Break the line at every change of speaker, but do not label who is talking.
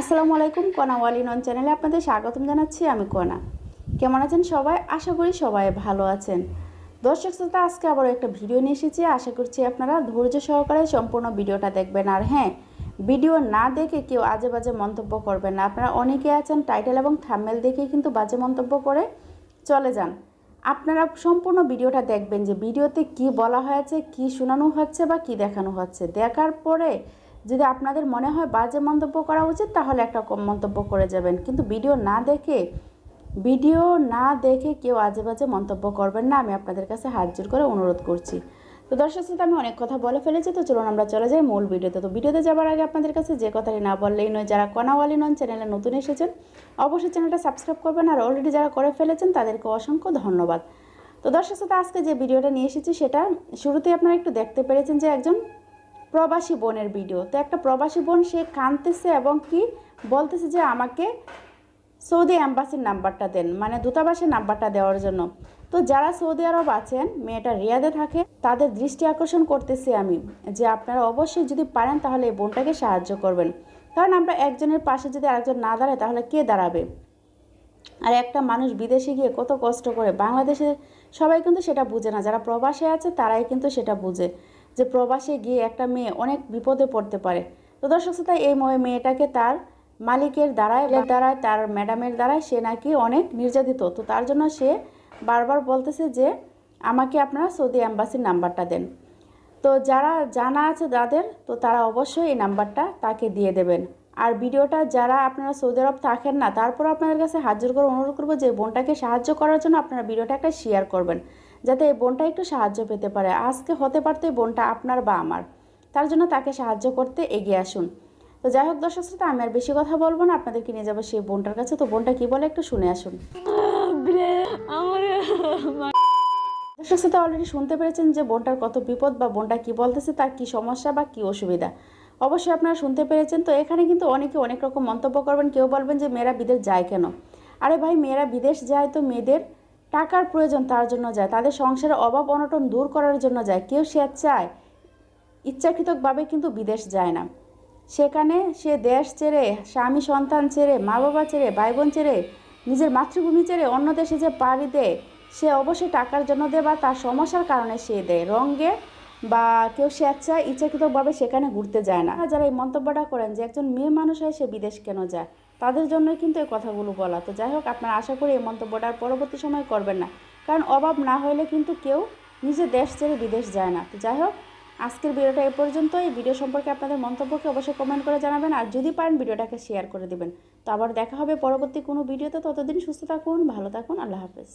আসসালামু আলাইকুম, কনা ওয়ালি নন চ্যানেলে আপনাদের স্বাগতম জানাচ্ছি আমি কোনা। কেমন আছেন সবাই? আশা করি সবাই ভালো আছেন। দর্শক শ্রোতা, আজকে আবার একটা ভিডিও নিয়ে এসেছি। আশা করছি আপনারা ধৈর্য সহকারে সম্পূর্ণ ভিডিওটা দেখবেন। আর হ্যাঁ ভিডিও না দেখে কেউ আজে বাজে মন্তব্য করবেন না। আপনারা অনেকে আছেন টাইটেল এবং থামেল দেখে কিন্তু বাজে মন্তব্য করে চলে যান। আপনারা সম্পূর্ণ ভিডিওটা দেখবেন যে ভিডিওতে কি বলা হয়েছে, কি শোনানো হচ্ছে বা কি দেখানো হচ্ছে। দেখার পরে যদি আপনাদের মনে হয় বাজে মন্তব্য করা উচিত, তাহলে একটা কম মন্তব্য করে যাবেন। কিন্তু ভিডিও না দেখে, ভিডিও না দেখে কেউ আজে বাজে মন্তব্য করবেন না, আমি আপনাদের কাছে হাত জোর করে অনুরোধ করছি। তো দর্শক শ্রোতা, আমি অনেক কথা বলে ফেলেছি, তো চলুন আমরা চলে যাই মূল ভিডিওতে। তো ভিডিওতে যাওয়ার আগে আপনাদের কাছে যে কথাটি না বললেই নয়, যারা কনাওয়ালি নন, চ্যানেলে নতুন এসেছেন, অবশ্যই চ্যানেলটা সাবস্ক্রাইব করবেন। আর অলরেডি যারা করে ফেলেছেন, তাদেরকে অসংখ্য ধন্যবাদ। তো দর্শক শ্রোতা, আজকে যে ভিডিওটা নিয়ে এসেছি, সেটা শুরুতেই আপনারা একটু দেখতে পেরেছেন যে একজন প্রবাসী বোনের ভিডিও তো একটা প্রবাসী বোন, সে কাঁদতেছে এবং কি বলতেছে যে আমাকে সৌদি অ্যাম্বাসির নাম্বারটা দেন মানে দূতাবাসের নাম্বারটা দেওয়ার জন্য। তো যারা সৌদি আরব আছেন, মেয়েটা রিয়াদে থাকে, তাদের দৃষ্টি আকর্ষণ করতেছি আমি যে আপনারা অবশ্যই যদি পারেন তাহলে এই বোনটাকে সাহায্য করবেন। কারণ আমরা একজনের পাশে যদি আরেকজন না দাঁড়ায় তাহলে কে দাঁড়াবে? আর একটা মানুষ বিদেশে গিয়ে কত কষ্ট করে বাংলাদেশে সবাই কিন্তু সেটা বুঝে না, যারা প্রবাসে আছে তারাই কিন্তু সেটা বুঝে। যে প্রবাসে গিয়ে একটা মেয়ে অনেক বিপদে পড়তে পারে। তো দর্শক শ্রোতা এই মেয়েটাকে তার মালিকের দ্বারায় দ্বারায় তার ম্যাডামের দ্বারায় সে নাকি অনেক নির্যাতিত। তো তার জন্য সে বারবার বলতেছে যে আমাকে আপনারা সৌদি অ্যাম্বাসির নাম্বারটা দেন। তো যারা জানা আছে যাদের তো তারা অবশ্যই এই নাম্বারটা তাকে দিয়ে দেবেন। আর ভিডিওটা যারা আপনারা সৌদি আরব থাকেন না তারপর আপনাদের কাছে হাজির করে অনুরোধ করব যে বোনটাকে সাহায্য করার জন্য আপনারা ভিডিওটা একটা শেয়ার করবেন। যাতে এই বোনটা একটু সাহায্য পেতে পারে। আজকে হতে পারতো এই বোনটা আপনার বা আমার। তার জন্য তাকে সাহায্য করতে এগিয়ে আসুন। তো যাই হোক দর্শক শ্রোতা, আমি আর বেশি কথা বলব না, আপনাদেরকে নিয়ে যাব সেই বোনটার কাছে। তো বোনটা কি বলে একটু শুনে আসুন। দর্শক শ্রোতা অলরেডি শুনতে পেরেছেন যে বোনটার কত বিপদ বা বোনটা কি বলতেছে, তার কি সমস্যা বা কি অসুবিধা? অবশ্যই আপনারা শুনতে পেরেছেন। তো এখানে কিন্তু অনেকে অনেক রকম মন্তব্য করবেন। কেউ বলবেন যে, মেয়েরা বিদেশ যায় কেন? আরে ভাই, মেয়েরা বিদেশ যায় তো মেয়েদের টাকার প্রয়োজন তার জন্য যায়। তাদের সংসারের অভাব অনটন দূর করার জন্য যায়। কেউ সে চায় ইচ্ছাকৃতভাবে কিন্তু বিদেশ যায় না। সেখানে সে দেশ ছেড়ে, স্বামী, সন্তান ছেড়ে মা বাবা ছেড়ে ভাই বোন ছেড়ে, নিজের মাতৃভূমি ছেড়ে অন্য দেশে যে পাড়ি দেয়, সে অবশ্যই টাকার জন্য দেয় বা তার সমস্যার কারণে সে দেয়। রঙ্গে বা কেউ স্বেচ্ছায়, ইচ্ছাকৃতভাবে সেখানে ঘুরতে যায় না। যারা এই মন্তব্যটা করেন যে একজন মেয়ে মানুষ হয় সে বিদেশ কেন যায়? তাদের জন্যই কিন্তু এই কথাগুলো বলা। তো যাই হোক, আপনারা আশা করি এই মন্তব্যটা আর পরবর্তী সময় করবেন না। কারণ অভাব না হলে কিন্তু কেউ নিজের দেশ ছেড়ে বিদেশ যায় না। তো যাই হোক, আজকের ভিডিওটা এ পর্যন্ত এই ভিডিও সম্পর্কে আপনাদের মন্তব্যকে অবশ্যই কমেন্ট করে জানাবেন। আর যদি পারেন, ভিডিওটাকে শেয়ার করে দেবেন। তো আবার দেখা হবে পরবর্তী কোনো ভিডিওতে। ততদিন সুস্থ থাকুন, ভালো থাকুন। আল্লাহ হাফেজ।